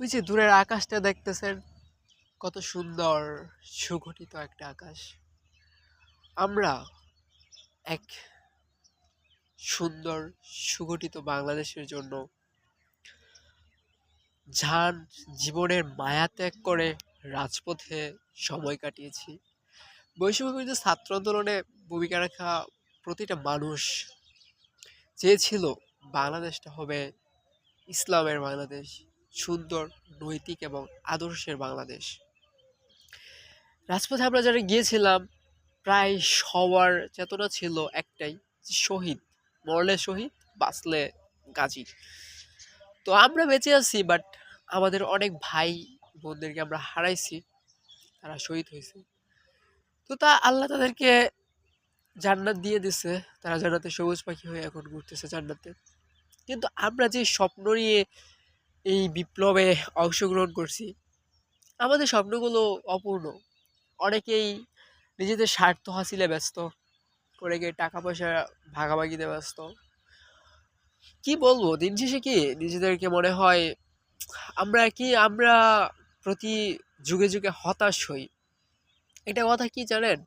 ওই যে দূরের আকাশটা দেখতেছেন, কত সুন্দর সুগঠিত একটা আকাশ। আমরা এক সুন্দর সুগঠিত বাংলাদেশের জন্য যান জীবনের মায়া ত্যাগ করে রাজপথে সময় কাটিয়েছি। বৈষম্যবিরোধী ছাত্র আন্দোলনে ভূমিকা রাখা প্রতিটা মানুষ চেয়েছিল, বাংলাদেশটা হবে ইসলামের বাংলাদেশ। সুন্দর, নৈতিক এবং আদর্শের বাংলাদেশ। রাজপথে আমরা যারা গিয়েছিলাম, প্রায় সবার চেতনা ছিল একটাই শহীদ, মরলে শহীদ, বাঁচলে গাজী। তো আমরা বেঁচে আছি বাট আমাদের অনেক ভাই বোনদেরকে আমরা হারাইছি, তারা শহীদ হয়েছে। তো তা আল্লাহ তাদেরকে জান্নাত দিয়ে দিছে, তারা জান্নাতে সবুজ পাখি হয়ে এখন ঘুরতেছে জান্নাতে। কিন্তু আমরা যে স্বপ্ন নিয়ে এই বিপ্লবে অংশগ্রহণ করছি। আমাদের স্বপ্নগুলো অপূর্ণ। অনেকেই নিজেদের স্বার্থ হাসিলে ব্যস্ত, অনেকে টাকা পয়সা ভাগাভাগিতে ব্যস্ত। কি বলব, দিন শেষে কি নিজেদেরকে মনে হয় আমরা কি, আমরা প্রতি যুগে যুগে হতাশ হই? এটা কথা কি জানেন?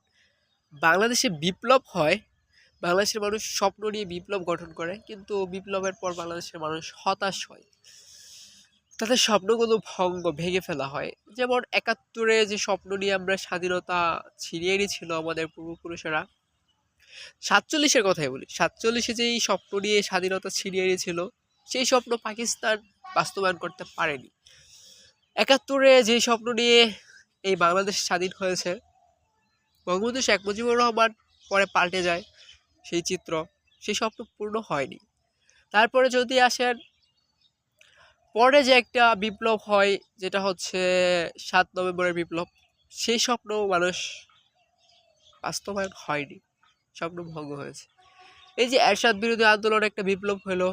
বাংলাদেশে বিপ্লব হয়, বাংলাদেশের মানুষ স্বপ্ন নিয়ে বিপ্লব গঠন করে, কিন্তু বিপ্লবের পর বাংলাদেশের মানুষ হতাশ হয়। তাদের স্বপ্নগুলো ভঙ্গ, ভেঙে ফেলা হয়। যেমন একাত্তরে যে স্বপ্ন নিয়ে আমরা স্বাধীনতা ছিনিয়ে নিয়েছিল আমাদের পূর্বপুরুষেরা। সাতচল্লিশের কথাই বলি, সাতচল্লিশে যেই স্বপ্ন নিয়ে স্বাধীনতা ছিনিয়ে নিয়েছিল সেই স্বপ্ন পাকিস্তান বাস্তবায়ন করতে পারেনি। একাত্তরে যে স্বপ্ন নিয়ে এই বাংলাদেশ স্বাধীন হয়েছে, বঙ্গবন্ধু শেখ মুজিবুর রহমান পরে পাল্টে যায় সেই চিত্র, সেই স্বপ্ন পূর্ণ হয়নি। তারপরে যদি আসেন পরে যে একটা বিপ্লব হয়, যেটা হচ্ছে সাত নভেম্বরের বিপ্লব, সেই স্বপ্ন মানুষ বাস্তবায়ন হয়নি, স্বপ্ন ভঙ্গ হয়েছে। এই যে এরশাদ বিরোধী আন্দোলন একটা বিপ্লব হলো,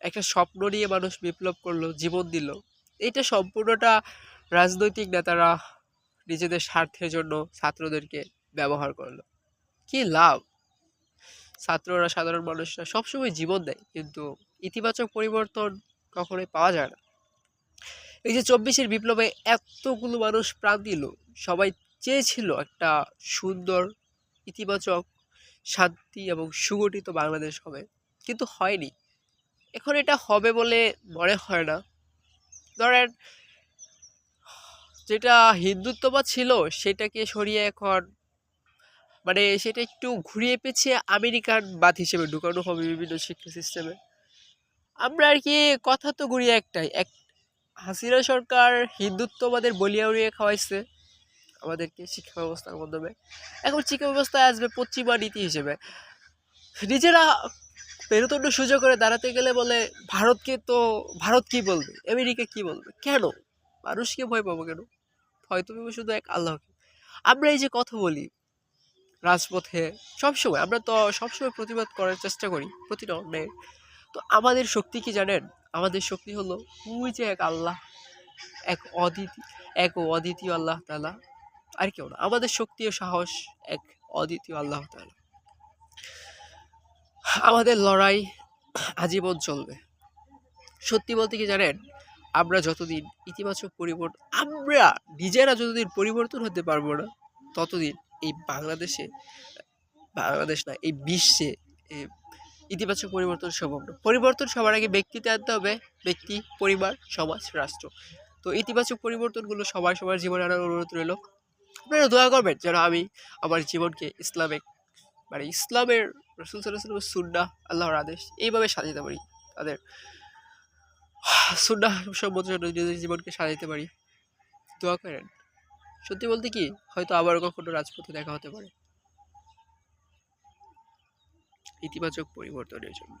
একটা স্বপ্ন নিয়ে মানুষ বিপ্লব করল, জীবন দিল, এটা সম্পূর্ণটা রাজনৈতিক নেতারা নিজেদের স্বার্থের জন্য ছাত্রদেরকে ব্যবহার করল। কি লাভ? ছাত্ররা, সাধারণ মানুষরা সবসময় জীবন দেয়, কিন্তু ইতিবাচক পরিবর্তন কখনোই পাওয়া যায় না। এই যে চব্বিশের বিপ্লবে এতগুলো মানুষ প্রাণ দিল, সবাই চেয়েছিল একটা সুন্দর, ইতিবাচক, শান্তি এবং সুগঠিত বাংলাদেশ হবে। কিন্তু হয়নি। এখন এটা হবে বলে মনে হয় না। ধরেন, যেটা হিন্দুত্ববাদ ছিল সেটাকে সরিয়ে এখন মানে সেটা একটু ঘুরিয়ে পেঁচিয়ে আমেরিকান বাদ হিসেবে ঢুকানো হবে বিভিন্ন শিক্ষা সিস্টেমে আমরা আর কি কথা তো ঘুরিয়ে একটাই। এক, হাসিনা সরকার হিন্দুত্ববাদের বলিয়া উড়িয়ে খাওয়াইছে আমাদেরকে শিক্ষা ব্যবস্থার মাধ্যমে। এখন শিক্ষা ব্যবস্থায় আসবে পশ্চিমা নীতি হিসেবে। নিজেরা মেরুদণ্ড সুযোগ করে দাঁড়াতে গেলে বলে, ভারতকে তো, ভারত কি বলবে? আমেরিকা কি বলবে? কেন? মানুষকে ভয় পাবো কেন? ভয় তো পাবো শুধু এক আল্লাহকে। আমরা এই যে কথা বলি রাজপথে, সবসময় আমরা তো সবসময় প্রতিবাদ করার চেষ্টা করি প্রতিটা অন্যায়ের। তো আমাদের শক্তি কি জানেন? আমাদের শক্তি হলো ওই যে এক আল্লাহ, এক অদ্বিতীয় এক অদ্বিতীয় আল্লাহ তালা আর কেউ না। আমাদের শক্তি ও সাহস এক অদ্বিতীয় আল্লাহ তালা আমাদের লড়াই আজীবন চলবে। সত্যি বলতে কি জানেন? আমরা যতদিন ইতিবাচক পরিবর্তন আমরা নিজেরা যতদিন পরিবর্তন হতে পারব না, ততদিন এই বাংলাদেশে, বাংলাদেশ না, এই বিশ্বে ইতিবাচক পরিবর্তন সম্ভব। না পরিবর্তন সবার আগে ব্যক্তিতে আনতে হবে। ব্যক্তি, পরিবার, সমাজ, রাষ্ট্র। তো ইতিবাচক পরিবর্তনগুলো সবার সবার জীবনে আনার অনুরোধ রইল। আপনারা দোয়া করবেন যেন আমি আমার জীবনকে ইসলামিক মানে ইসলামের, রসুল সাল্লাহ সুন্না আল্লাহর আদেশ এইভাবে সাজাতে পারি। তাদের সুন্না সম্মত নিজেদের জীবনকে সাজাতে পারি। দোয়া করেন। সত্যি বলতে কি? হয়তো আবার কখনো রাজপথে দেখা হতে পারে। ইতিবাচক পরিবর্তনের জন্য।